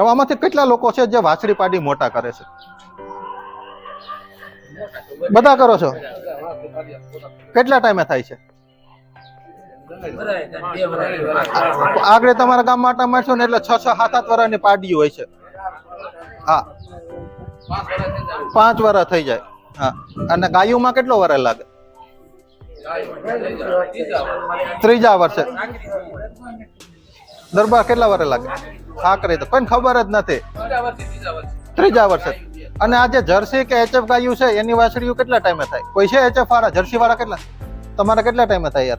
હવે આમાંથી કેટલા લોકો છે જે વાછડી પાડી મોટા કરે છે? બધા કરો છો? કેટલા ટાઈમે થાય છે? આગળ તમારા ગામ માટે મારશો ને એટલે છ છ, સાત સાત વર્ષની પાડી હોય છે. હા. પાંચ વર્ષ થઈ જાય. હા. અને ગાયોમાં કેટલો વર્ષ લાગે? ત્રીજા વર્ષે. દરબાર કેટલા વર્ષ લાગે? સાકરે તો, કોઈને ખબર જ નથી. ત્રીજા વર્ષે. અને આ જે જર્સી કે એચએફ ગાયું છે, એની વાછડીઓ કેટલા ટાઈમે થાય? કોઈ છે એચએફ વાળા? જર્સી વાળા કેટલા? તમારા કેટલા ટાઈમે થાય યાર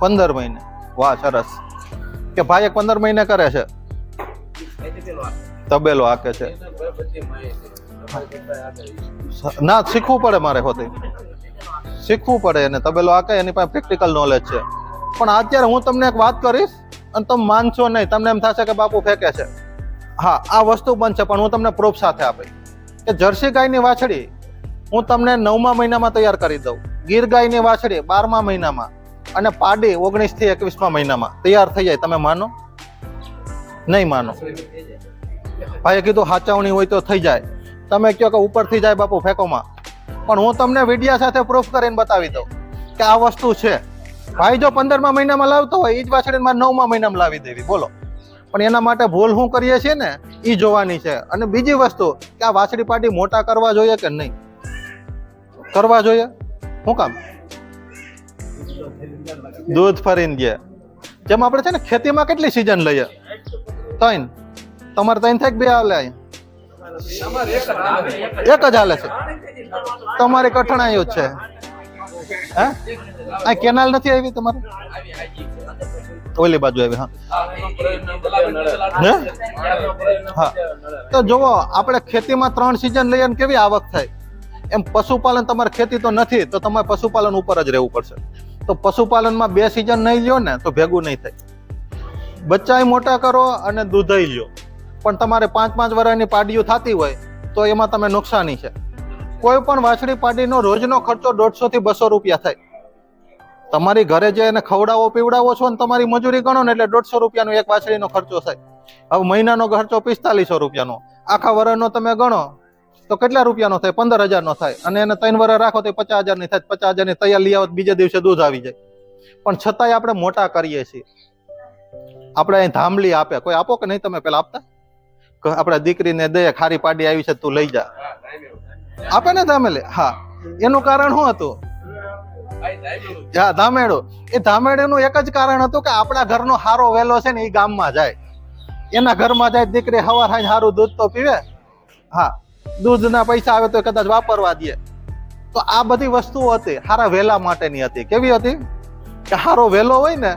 પંદર મહિને. વાહ, સરસ. કે ભાઈ એક પંદર મહિને કરે છે. તબેલો હાકે છે. ના, શીખવું પડે મારે હોતે. શીખવું પડે અને તબેલો હાકે, એની પાસે પ્રેક્ટિકલ નોલેજ છે. પણ અત્યારે હું તમને એક વાત કરીશ. અને તમે માનશો નહીં. તમને એમ થશે કે બાપુ ફેંકે છે. હા, આ વસ્તુ બનશે પણ હું તમને પ્રૂફ સાથે આપી કે જર્સી ગાયની વાછડી હું તમને નવમા મહિનામાં તૈયાર કરી દઉં. ગીર ગાયની વાછડી બારમા મહિનામાં અને પાડી ઓગણીસથી એકવીસમા મહિનામાં. તૈયાર થઈ જાય. તમે માનો? નહીં માનો. ભાઈએ કીધું હાચવણી હોય તો થઈ જાય. તમે કહો કે ઉપરથી જાય બાપુ ફેંકોમાં. પણ હું તમને વિડિયા સાથે પ્રૂફ કરીને બતાવી દઉં કે આ વસ્તુ છે. ભાઈ જો પંદરમા મહિનામાં લાવતો હોય એ જ વાછડી મારે નવમા મહિનામાં લાવી દેવી, બોલો. પણ એના માટે ભૂલ શું કરીએ છીએ ને એ જોવાની છે. અને બીજી વસ્તુ, કે આ વાછડી પાટી મોટા કરવા જોઈએ કે નહીં? કરવા જોઈએ? શું કામ? દૂધ ફરીને ગયા જેમ આપણે છે ને, ખેતીમાં કેટલી સિઝન લઈએ? ત્રણ. તમારે ત્રણ થાય બે હાલે? એક જ હાલે છે. તમારી કઠણાયું જ છે. હે? આ કેનાલ નથી આવી તમારે? ઓલી બાજુ આવી, હા. હે? તો જુઓ, આપણે ખેતીમાં ત્રણ સિઝન લઈએ ને કેવી આવક થાય? એમ પશુપાલન તમારે ખેતી તો નથી, તો તમારે પશુપાલન ઉપર જ રહેવું પડશે. તો પશુપાલનમાં બે સિઝન નહીં લ્યો ને, તો ભેગું નહીં થાય. બચ્ચાય મોટા કરો અને દૂધય લ્યો. પણ તમારે પાંચ પાંચ વર્ષની પાડીઓ થતી હોય, તો એમાં તમે નુકસાની છે. કોઈ પણ વાછડી પાડીનો રોજનો ખર્ચો દોઢસો થી બસો રૂપિયા થાય. તમારી ઘરે જે એને ખવડાવો, પીવડાવો છો ને તમારી મજૂરી ગણો ને એટલે દોઢસો રૂપિયાનો એક વાછડીનો ખર્ચો થાય. હવે મહિનાનો ખર્ચો પિસ્તાલીસો રૂપિયાનો. આખા વર્ષનો તમે ગણો તો કેટલા રૂપિયાનો થાય? પંદર હજારનો થાય. અને એને ત્રણ વર્ષ રાખો તો પચાસ હજારની થાય. પચાસ હજારની તૈયાર લઈ આવો બીજા દિવસે દૂધ આવી જાય. પણ છતાંય આપણે મોટા કરીએ છીએ. આપણે અહીં ધામલી આપે. કોઈ આપો કે નહીં તમે પેલા આપતા? આપણે દીકરીને દે, ખારી પાડી આવી છે, તું લઈ જા. આપે ને ધામેલી? હા. એનું કારણ શું હતું? હા, ધામેડું. એ ધામેડોનું એક જ કારણ હતું કે આપણા ઘરનો હારો વેલો છે ને એ ગામમાં જાય. એના ઘરમાં જાય દીકરી હવાર હાઈ સારું દૂધ તો પીવે. હા, દૂધના પૈસા આવે તો કદાચ વાપરવા દે. તો આ બધી વસ્તુઓ હતી, હારા વેલા માટેની હતી. કેવી હતી? કે હારો વેલો હોય ને,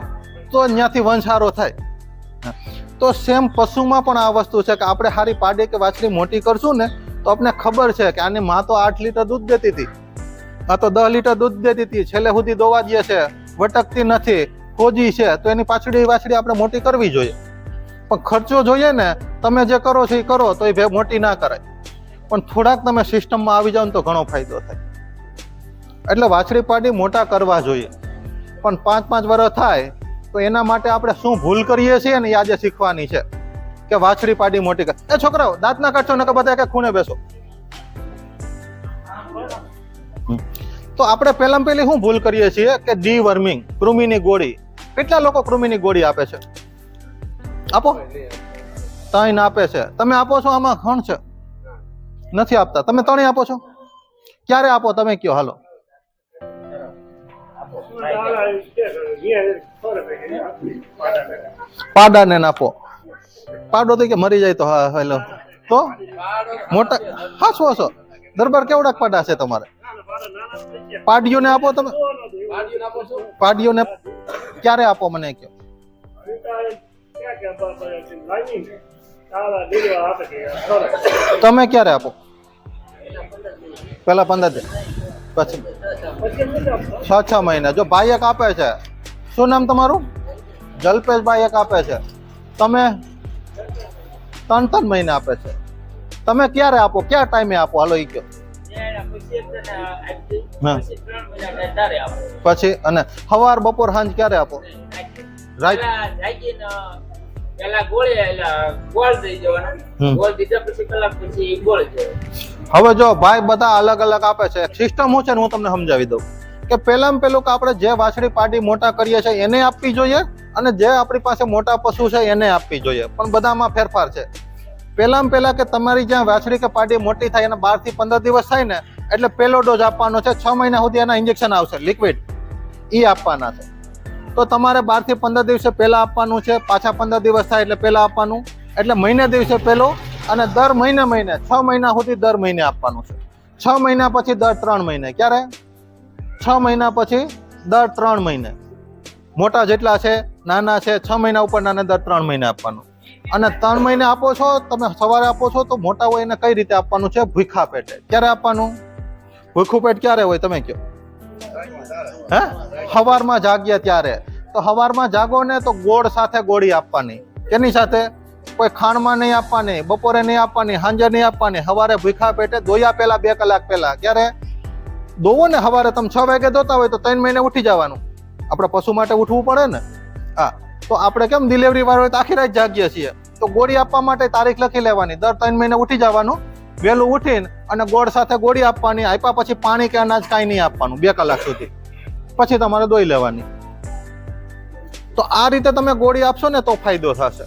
તો ત્યાંથી વંશ હારો થાય. તો સેમ પશુમાં પણ આ વસ્તુ છે કે આપણે હારી પાડી કે વાછરી મોટી કરશું ને, તો આપણે ખબર છે કે આની માં તો આઠ લીટર દૂધ દેતી હતી. આ તો દસ લીટર દૂધ દેતી હતી છેલ્લે સુધી દોવા દે છે. વટકતી નથી. ખોજી છે. તો એની પાછળી વાછડી આપણે મોટી કરવી જોઈએ. પણ ખર્ચો જોઈએ ને તમે જે કરો છો એ કરો તો એ ભે- મોટી ના કરાય. પણ થોડાક તમે સિસ્ટમમાં આવી જાઓ ને તો ઘણો ફાયદો થાય. એટલે વાછડી પાડી મોટા કરવા જોઈએ. પણ પાંચ પાંચ વર્ષ થાય તો એના માટે આપણે શું ભૂલ કરીએ છીએ ને એ આજે શીખવાની છે. કે વાછડી પાડી મોટી કર એ છોકરાઓ દાંત ના કાઢશો ને બધા કે ખૂણે બેસો. તો આપણે પહેલાં પહેલી શું ભૂલ કરીએ છીએ કે ડી વર્મિંગ કૃમિની ગોળી. કેટલા લોકો કૃમિની ગોળી આપે છે? આપો. ત્રણ આપે છે. તમે આપો છો આમાં ખણ છે? નથી આપતા. તમે ત્રણેય આપો છો? ક્યારે આપો? તમે કયો હાલો. પાડાને નાખો પાડો તો કે મરી જાય તો હા, હેલો. તો? મોટા હા, છો છો. દરબાર કેવડાક પાડા છે તમારે? પાડીઓને આપો તમે. પાડીઓને ક્યારે આપો મને કયો? તમે ક્યારે આપો? પેલા પંદર દિવસ પછી? છ છ મહિના. જો ભાઈ એક આપે છે. શું નામ તમારું? જલ્પેશભાઈ એક આપે છે. તમે ત્રણ ત્રણ મહિના આપે છે. તમે ક્યારે આપો? ક્યાં ટાઈમે આપો? હાલો એ કયો. પછી અને સવાર બપોર સાંજ ક્યારે આપો? રાઈટ હવે જો ભાઈ બધા અલગ અલગ આપે છે. સિસ્ટમ શું છે હું તમને સમજાવી દઉં. કે પહેલામાં પેલું કે આપણે જે વાછડી પાડી મોટા કરીએ છીએ એને આપવી જોઈએ અને જે આપણી પાસે મોટા પશુ છે એને આપવી જોઈએ. પણ બધામાં ફેરફાર છે. પહેલામાં પહેલા કે તમારી જ્યાં વાછડી કે પાડી મોટી થાય અને બારથી પંદર દિવસ થાય ને એટલે પહેલો ડોઝ આપવાનો છે, છ મહિના સુધી એના ઇન્જેક્શન આવશે લિક્વિડ એ આપવાના છે. તો તમારે બારથી પંદર દિવસે પહેલાં આપવાનું છે, પાછા પંદર દિવસ થાય એટલે પહેલાં આપવાનું. એટલે મહિને દિવસે પહેલો અને દર મહિને મહિને, છ મહિના સુધી દર મહિને આપવાનું છે. છ મહિના પછી દર ત્રણ મહિને. ક્યારે? છ મહિના પછી દર ત્રણ મહિને. મોટા જેટલા છે, નાના છે, છ મહિના ઉપર નાને દર ત્રણ મહિને આપવાનું. અને ત્રણ મહિને આપો છો, તમે સવારે આપો છો, તો મોટા હોય એને કઈ રીતે આપવાનું છે? ભૂખા પેટે. ક્યારે આપવાનું? ભૂખું પેટ ક્યારે હોય તમે કહો? હે? સવારમાં જાગ્યા ત્યારે. તો સવારમાં જાગો ને તો ગોળ સાથે ગોળી આપવાની. કેની સાથે? કોઈ ખાણમાં નહીં આપવાની, બપોરે નહીં આપવાની, સાંજે નહીં આપવાની, સવારે ભૂખા પેટે દોયા પહેલા બે કલાક પહેલા. ક્યારે? દોવો ને સવારે તમે છ વાગે દોતા હોય તો ત્રણ મહિને ઉઠી જવાનું. આપણે પશુ માટે ઉઠવું પડે ને? હા. તો આપણે કેમ ડિલિવરી વાળો આખી રાત જાગીએ છીએ. તો ગોળી આપવા માટે તારીખ લખી લેવાની. દર ત્રણ મહિને ઉઠી જવાનું. વહેલું ઉઠીને અને ગોળ સાથે ગોળી આપવાની, આપ્યા પછી પાણી કે અનાજ કાંઈ નહીં આપવાનું, બે કલાક સુધી. પછી તમારે દોઈ લેવાની. તો આ રીતે તમે ગોળી આપશો ને તો ફાયદો થશે.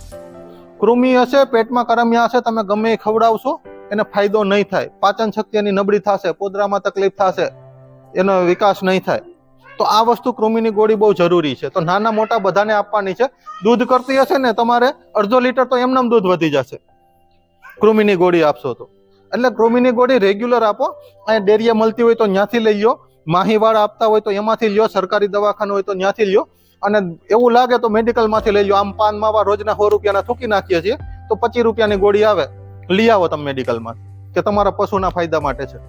કૃમિ હશે, પેટમાં કરમિયા હશે, તમે ગમે એ ખવડાવશો, એને ફાયદો નહીં થાય. પાચન શક્તિ એની નબળી થશે, પોદરામાં તકલીફ થશે, એનો વિકાસ નહીં થાય. તો આ વસ્તુ કૃમિની ગોળી બહુ જરૂરી છે. તો નાના મોટા બધાને આપવાની છે. દૂધ કરતી હશે ને તમારે અડધો લીટર તો એમનેમ દૂધ વધી જશે. કૃમિની ગોળી આપશો તો. એટલે કૃમિની ગોળી રેગ્યુલર આપો. અહીંયા ડેરીએ મળતી હોય તો ત્યાંથી લઈ લો માહીવાળા આપતા હોય તો એમાંથી લ્યો. સરકારી દવાખાનું હોય તો ત્યાંથી લ્યો. અને એવું લાગે તો મેડિકલમાંથી લઈ લો આમ પાન માવા રોજના સો રૂપિયાના થૂકી નાખીએ છીએ તો પચીસ રૂપિયાની ગોળી આવે. લઈ આવો તમે મેડિકલમાં કે તમારા પશુના ફાયદા માટે છે.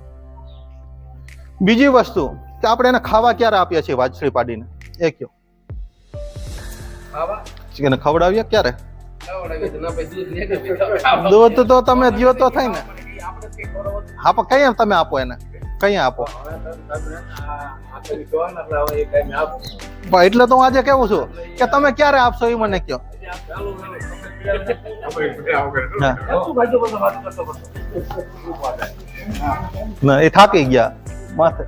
બીજી વસ્તુ કે આપણે એને ખાવા ક્યારે આપીએ છીએ વાજશ્રી પાડીને? એ કયો? એને ખવડાવીએ ક્યારે? દૂધ તો તમે દિયો તો થાય ને. હા પણ કઈ તમે આપો એને? કઈ આપો? એટલે તો હું આજે કેવું છું કે તમે ક્યારે આપશો એ મને કયો. ના એ થાકી ગયા. માથે.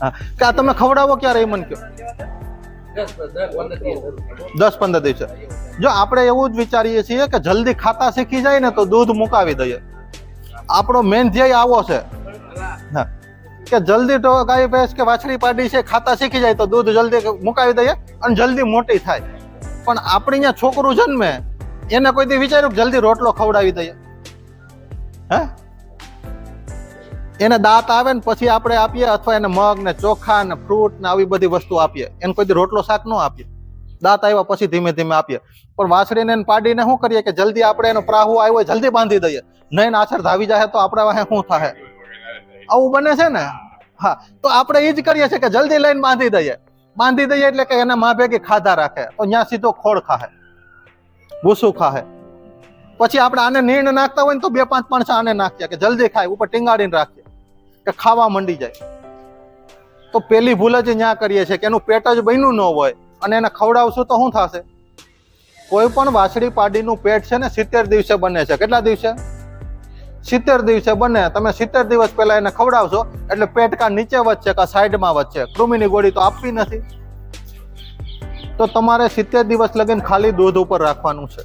હા. કે આ તમે ખવડાવો ક્યારે એ મને કયો? દસ દસ પંદર દસ પંદર દિવસે. જો આપણે એવું જ વિચારીએ છીએ કે જલ્દી ખાતા શીખી જાય ને તો દૂધ મુકાવી દઈએ. આપણો મેન ધ્યેય આવો છે. કે જલ્દી તો ગાય ભેંસ કે વાછડી પાડી છે, ખાતા શીખી જાય તો દૂધ જલ્દી મુકાવી દઈએ અને જલ્દી મોટી થાય. પણ આપણે અહીંયા છોકરું જન્મે, એને કોઈ દી વિચાર્યું જલ્દી રોટલો ખવડાવી દઈએ? હે? એને દાંત આવે ને પછી આપણે આપીએ અથવા એને મગ ને ચોખા ને ફ્રૂટ ને આવી બધી વસ્તુ આપીએ. એને કોઈ દી રોટલો શાક ન આપીએ. દાંત આવ્યા પછી ધીમે ધીમે આપીએ. પણ વાછડીને પાડીને શું કરીએ કે જલ્દી આપણે એનો પ્રાહુ આવ્યો જલ્દી બાંધી દઈએ. નહીં આછળ ધાવી જાય તો આપણા વાહે શું થાય આવું બને છે ને? હા, તો આપણે એ જ કરીએ છીએ કે જલ્દી લઈને બાંધી દઈએ. બાંધી દઈએ એટલે કે એના મા ભેગી ખાધા રાખે. તો ત્યાં સીધો ખોળ ખાહે. ભૂસું ખાહે. પછી આપણે આને નીણ નાખતા હોય ને તો બે પાંચ માણસ આને નાખીએ કે જલ્દી ખાય, ઉપર ટીંગાડીને રાખીએ કે ખાવા મંડી જાય. તો પેલી ભૂલ જ ત્યાં કરીએ છીએ કે એનું પેટ જ બન્યું ન હોય. અને એને ખવડાવશું તો શું થશે? કોઈ પણ વાછડી પાડીનું પેટ છે ને સિત્તેર દિવસે બને છે. કેટલા દિવસે? સિત્તેર દિવસે બને. તમે સિત્તેર દિવસ પહેલા એને ખવડાવશો, એટલે પેટ કા નીચે વધશે કા સાઈડમાં વધશે. કૃમિની ગોળી તો આપવી નથી. તો તમારે સિત્તેર દિવસ લગીને ખાલી દૂધ ઉપર રાખવાનું છે.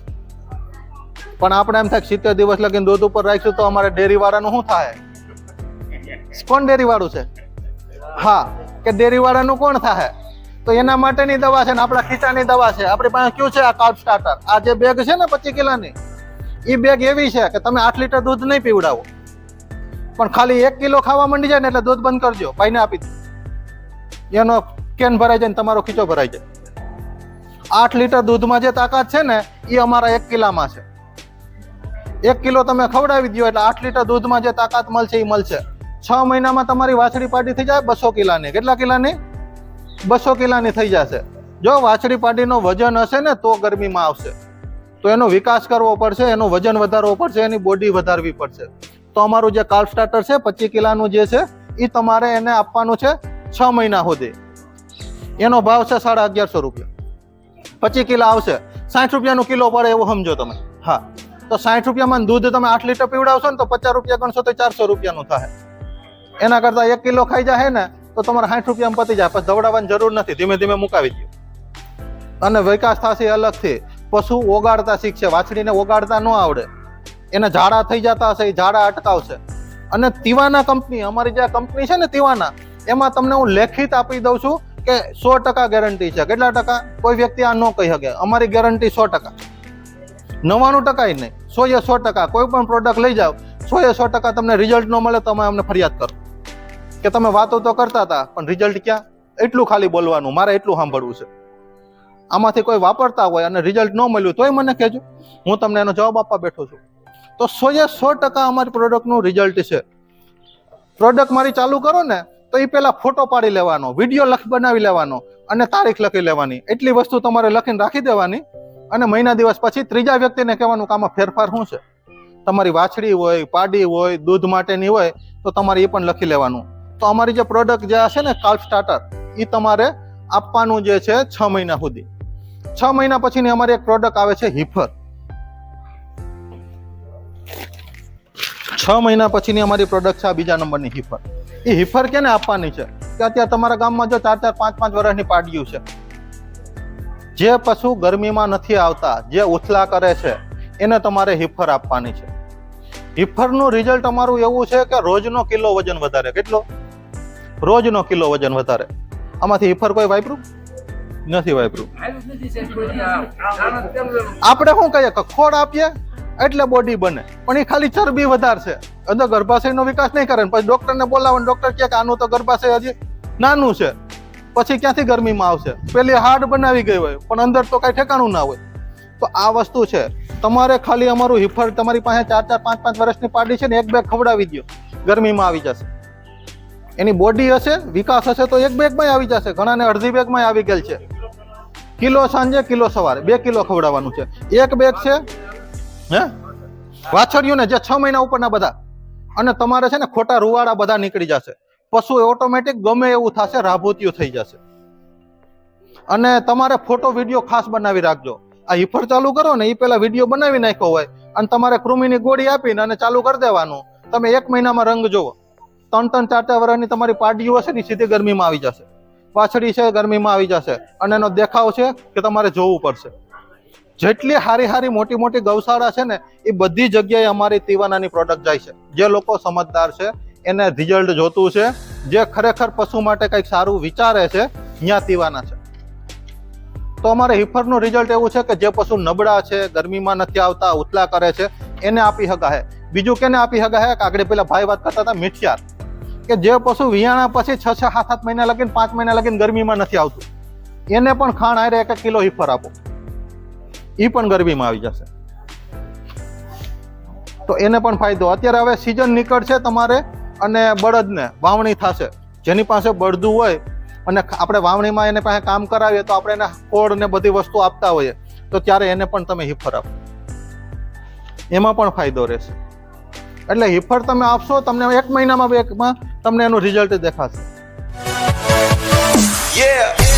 પણ આપણે એમ થાય સિત્તેર દિવસ લગીને દૂધ ઉપર રાખીશું તો અમારે ડેરીવાળાનું શું થાય? કોણ ડેરીવાળું છે. હા, કે ડેરીવાળાનું કોણ થાય? તો એના માટેની દવા છે ને આપણા ખીચાની દવા છે. આપણી પાસે કયું છે? આ કાર્બ સ્ટાર્ટર આ જે બેગ છે ને પચીસ કિલોની એ બેગ એવી છે કે તમે આઠ લીટર દૂધ નહીં પીવડાવો. પણ ખાલી એક કિલો ખાવા માંડી જાય ને એટલે દૂધ બંધ કરજો. ભાઈને આપી દો. એનો કેન ભરાઈ જાય ને તમારો ખીચો ભરાઈ જાય. આઠ લીટર દૂધમાં જે તાકાત છે ને એ અમારા એક કિલામાં છે. એક કિલો તમે ખવડાવી દો એટલે આઠ લીટર દૂધમાં જે તાકાત મળશે એ મળશે. છ મહિનામાં તમારી વાછડી પાટી થઈ જાય બસો કિલાની. કેટલા કિલાની? બસો કિલાની થઈ જશે. જો વાછડી પાડીનો વજન હશે ને, તો ગરમીમાં આવશે. તો એનો વિકાસ કરવો પડશે, એનું વજન વધારવો પડશે, એની બોડી વધારવી પડશે. તો અમારું જે કાલ્ફ સ્ટાર્ટર છે, પચીસ કિલાનું જે છે એ તમારે એને આપવાનું છે છ મહિના સુધી. એનો ભાવ છે સાડા અગિયારસો રૂપિયા. પચીસ કિલા આવશે. સાઠ રૂપિયાનું કિલો પડે એવું સમજો તમે. હા. તો સાઠ રૂપિયામાં દૂધ તમે આઠ લીટર પીવડાવશો ને, તો પચાસ રૂપિયા ગણશો તો ચારસો રૂપિયાનું થાય એના કરતાં એક કિલો ખાઈ જાય ને તો તમારે સાઠ રૂપિયામાં પતી જાય પછી દવડાવવાની જરૂર નથી. ધીમે ધીમે મુકાવી દો અને વિકાસ થશે અલગથી. પશુ ઓગાડતા શીખશે, વાછડીને ઓગાડતા ન આવડે. એને ઝાડા થઈ જતા હશે, એ ઝાડા અટકાવશે. અને તિવાના કંપની, અમારી જે કંપની છે ને તિવાના, એમાં તમને હું લેખિત આપી દઉં છું કે સો ટકા ગેરંટી છે. કેટલા ટકા? કોઈ વ્યક્તિ આ ન કહી શકે. અમારી ગેરંટી સો ટકા. નવ્વાણું ટકા નહીં. સો એ સો ટકા. કોઈ પણ પ્રોડક્ટ લઈ જાઓ સો એ સો ટકા તમને રિઝલ્ટ ન મળે તમે અમને ફરિયાદ કરો. કે તમે વાતો તો કરતા હતા, પણ રિઝલ્ટ ક્યાં? એટલું ખાલી બોલવાનું, મારે એટલું સાંભળવું છે. આમાંથી કોઈ વાપરતા હોય અને રિઝલ્ટ ન મળ્યું તોય મને કહેજો. હું તમને એનો જવાબ આપવા બેઠો છું. તો સો એ સો ટકા અમારી પ્રોડક્ટનું રિઝલ્ટ છે. પ્રોડક્ટ મારી ચાલુ કરો ને, તો એ પહેલાં ફોટો પાડી લેવાનો વીડિયો લખ, બનાવી લેવાનો અને તારીખ લખી લેવાની. એટલી વસ્તુ તમારે લખીને રાખી દેવાની અને મહિના દિવસ પછી ત્રીજા વ્યક્તિને કહેવાનું કે ફેરફાર શું છે? તમારી વાછડી હોય, પાડી હોય, દૂધ માટેની હોય, તો તમારે એ પણ લખી લેવાનું. તો અમારી જે પ્રોડક્ટ જે હશે ને કાલ્ફ સ્ટાર્ટર એ તમારે આપવાનું જે છે છ મહિના સુધી. છ મહિના પછીની અમારી એક પ્રોડક્ટ આવે છે હિફર છ મહિના પછીની અમારી પ્રોડક્ટ છે આ બીજા નંબરની હિફર એ હિફર કેને આપવાની છે? કે અત્યારે તમારા ગામમાં જો ચાર ચાર, પાંચ પાંચ વર્ષની પાડ્યું છે. જે પશુ ગરમીમાં નથી આવતા, જે ઉથલા કરે છે, એને તમારે હિફર આપવાની છે. હિફરનું રિઝલ્ટ અમારું એવું છે કે રોજનો કિલો વજન વધારે. કેટલો? રોજનો કિલો વજન વધારે. આમાંથી હિફર કોઈ વાપરું? નથી વાપર્યું આપણે શું કહીએ કે ખોડ આપીએ એટલે બોડી બને. પણ એ ખાલી ચરબી વધારશે. અંદર ગર્ભાશયનો વિકાસ નહીં કરે પછી ડોક્ટરને બોલાવો ને ડોક્ટર કહે કે આનું તો ગર્ભાશય હજી નાનું છે. પછી ક્યાંથી ગરમીમાં આવશે? પેલી હાર્ડ બનાવી ગઈ હોય, પણ અંદર તો કાંઈ ઠેકાણું ના હોય. તો આ વસ્તુ છે. તમારે ખાલી અમારું હિફર તમારી પાસે ચાર ચાર પાંચ પાંચ વર્ષની પાડી છે ને એક બે ખવડાવી દો ગરમીમાં આવી જશે. એની બોડી હશે, વિકાસ હશે તો એક બેગમાં આવી જશે. ઘણાને અડધી બેગમાં આવી ગયેલ છે. કિલો સાંજે, કિલો સવારે. બે કિલો ખવડાવવાનું છે. એક બેગ છે, હે? વાછડીઓને જે છ મહિના ઉપરના બધા. અને તમારે છે ને ખોટા રૂવાડા બધા નીકળી જશે. પશુ ઓટોમેટિક ગમે એવું થશે રાભૂતિયું થઈ જશે. અને તમારે ફોટો વીડિયો ખાસ બનાવી રાખજો. આ હિફર ચાલુ કરો ને એ પેલા વીડિયો બનાવી નાખ્યો હોય. અને તમારે કૃમિની ગોળી આપીને અને ચાલુ કરી દેવાનું. તમે એક મહિનામાં રંગ જોવો ત્રણ ત્રણ ચાર ચાર વર્ષની તમારી પાડીઓ હશે ને સીધી ગરમીમાં આવી જશે. પાછળી છે, ગરમીમાં આવી જશે. અને એનો દેખાવ છે કે તમારે જોવું પડશે. જેટલી હારી હારી મોટી મોટી ગૌશાળા છે ને, એ બધી જગ્યાએ અમારી તીવાનાની પ્રોડક્ટ જાય છે. જે લોકો સમજદાર છે, એને રિઝલ્ટ જોતું છે, જે ખરેખર પશુ માટે કંઈક સારું વિચારે છે ત્યાં તીવાના છે. તો અમારે હિફરનું રિઝલ્ટ એવું છે કે જે પશુ નબળા છે, ગરમીમાં નથી આવતા, ઉથલા કરે છે, એને આપી શકાય બીજું કેને આપી શકાય કે આગળ પેલા ભાઈ વાત કરતા હતા, મીઠિયાર. કે જે પશુ વિયાણા પછી છ છ, સાત સાત મહિના લગીને, પાંચ મહિના લગીને ગરમીમાં નથી આવતું. એને પણ ખાણ એક એક કિલો હિફર આપો. એ પણ ગરમીમાં આવી જશે. તો એને પણ ફાયદો. અત્યારે હવે સિઝન નીકળશે તમારે અને બળદને વાવણી થશે. જેની પાસે બળદું હોય અને આપણે વાવણીમાં એને પાસે કામ કરાવીએ તો આપણે એને ખોળ ને બધી વસ્તુ આપતા હોઈએ, તો ત્યારે એને પણ તમે હિફર આપો. એમાં પણ ફાયદો રહેશે. એટલે હિફર તમે આપશો તમને એક મહિનામાં બે તમને એનું રિઝલ્ટ દેખાશે Yeah.